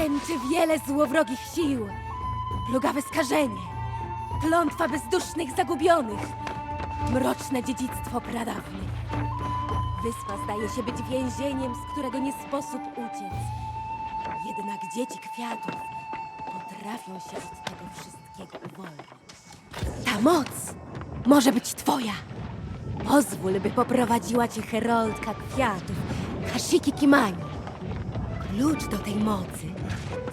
Dręczy wiele złowrogich sił. Plugawe skażenie, klątwa bezdusznych zagubionych, mroczne dziedzictwo pradawnych. Wyspa zdaje się być więzieniem, z którego nie sposób uciec. Jednak dzieci kwiatów potrafią się od tego wszystkiego uwolnić. Ta moc może być twoja. Pozwól, by poprowadziła cię heroldka kwiatów, Hashiki Kimani. Klucz do tej mocy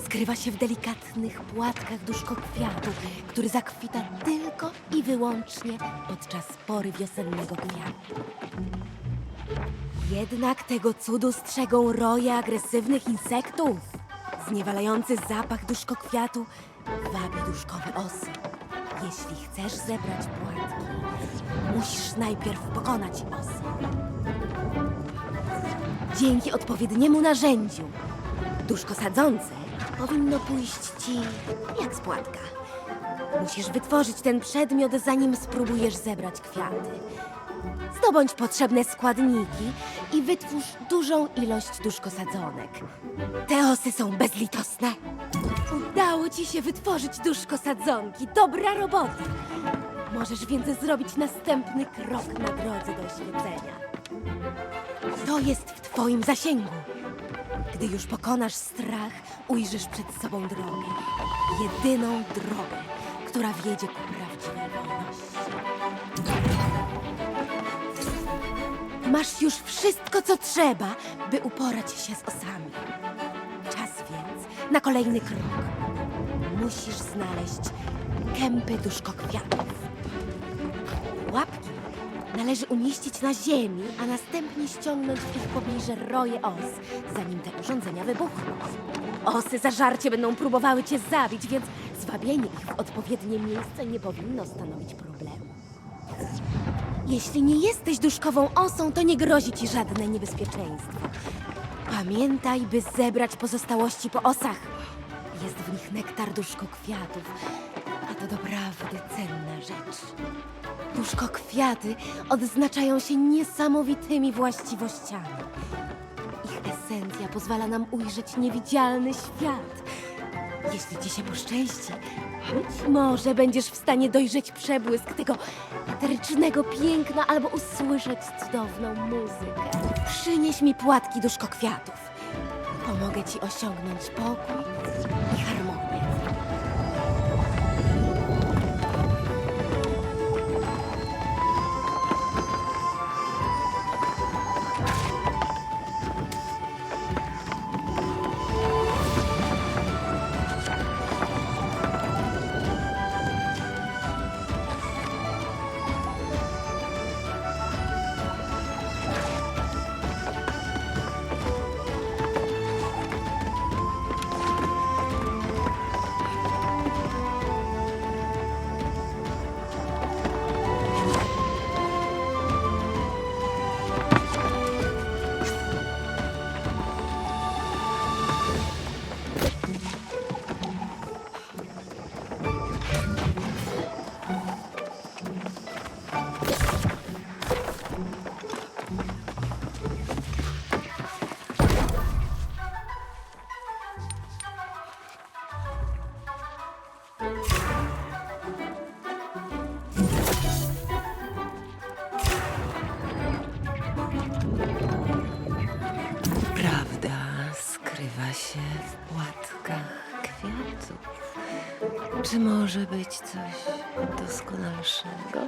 skrywa się w delikatnych płatkach duszkokwiatu, który zakwita tylko i wyłącznie podczas pory wiosennego kwiatu. Jednak tego cudu strzegą roje agresywnych insektów. Zniewalający zapach duszkokwiatu wabi duszkowe osy. Jeśli chcesz zebrać płatki, musisz najpierw pokonać osy. Dzięki odpowiedniemu narzędziu, duszko sadzące powinno pójść ci jak z płatka. Musisz wytworzyć ten przedmiot, zanim spróbujesz zebrać kwiaty. Zdobądź potrzebne składniki i wytwórz dużą ilość duszkosadzonek. Te osy są bezlitosne. Udało ci się wytworzyć duszkosadzonki. Dobra robota. Możesz więc zrobić następny krok na drodze do oświecenia. To jest w twoim zasięgu. Gdy już pokonasz strach, ujrzysz przed sobą drogę. Jedyną drogę, która wiedzie ku prawdziwej wolności. Masz już wszystko, co trzeba, by uporać się z osami. Czas więc na kolejny krok. Musisz znaleźć kępy duszkokwiatów. Łapki należy umieścić na ziemi, a następnie ściągnąć w ich pobliże roje os, zanim te urządzenia wybuchną. Osy zażarcie będą próbowały cię zabić, więc zwabienie ich w odpowiednie miejsce nie powinno stanowić problemu. Jeśli nie jesteś duszkową osą, to nie grozi ci żadne niebezpieczeństwo. Pamiętaj, by zebrać pozostałości po osach. Jest w nich nektar duszkokwiatów, a to doprawdy cenna rzecz. Duszkokwiaty odznaczają się niesamowitymi właściwościami. Ich esencja pozwala nam ujrzeć niewidzialny świat. Jeśli ci się poszczęści, być może będziesz w stanie dojrzeć przebłysk tego eterycznego piękna albo usłyszeć cudowną muzykę. Przynieś mi płatki duszkokwiatów. Pomogę ci osiągnąć pokój Czy może być coś doskonalszego?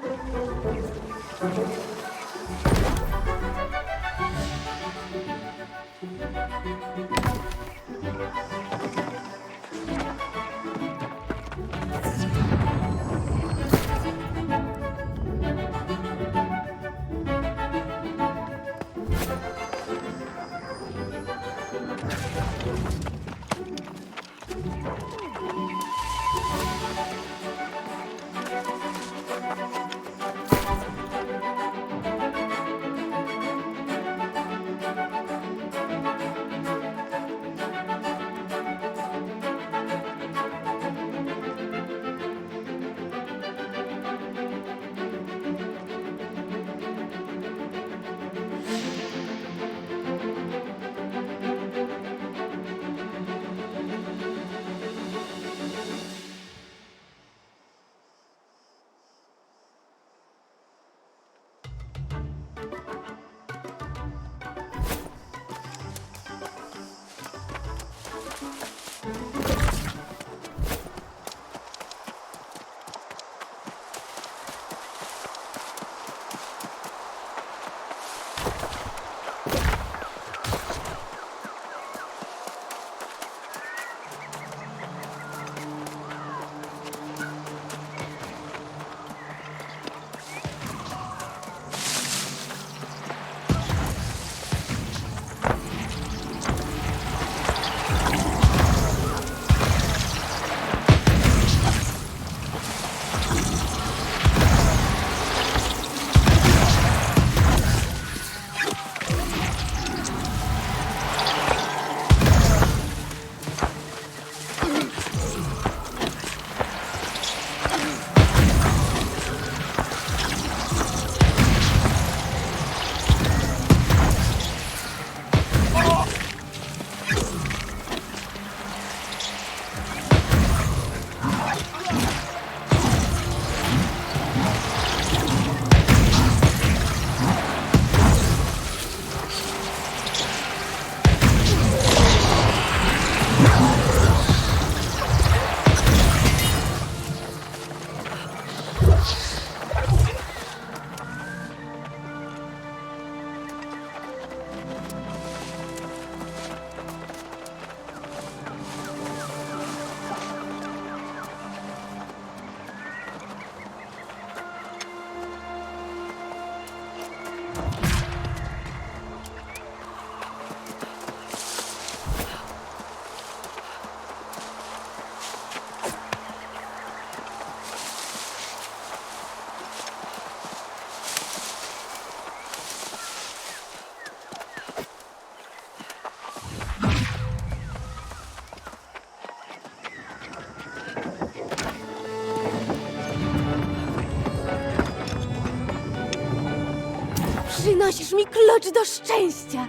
Przynosisz mi klucz do szczęścia.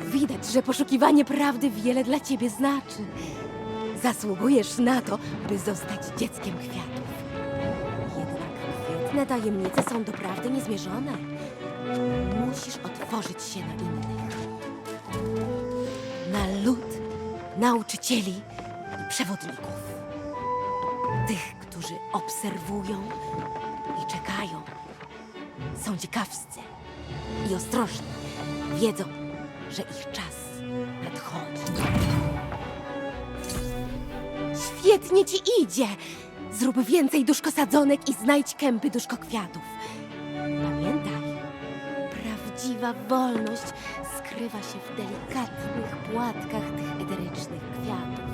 Widać, że poszukiwanie prawdy wiele dla ciebie znaczy. Zasługujesz na to, by zostać dzieckiem kwiatów. Jednak kwietne tajemnice są doprawdy niezmierzone. Musisz otworzyć się na innych. Na lud nauczycieli i przewodników. Tych, którzy obserwują i czekają. Są ciekawscy i ostrożni. Wiedzą, że ich czas nadchodzi. Świetnie ci idzie! Zrób więcej duszkosadzonek i znajdź kępy duszkokwiatów. Pamiętaj, prawdziwa wolność skrywa się w delikatnych płatkach tych eterycznych kwiatów.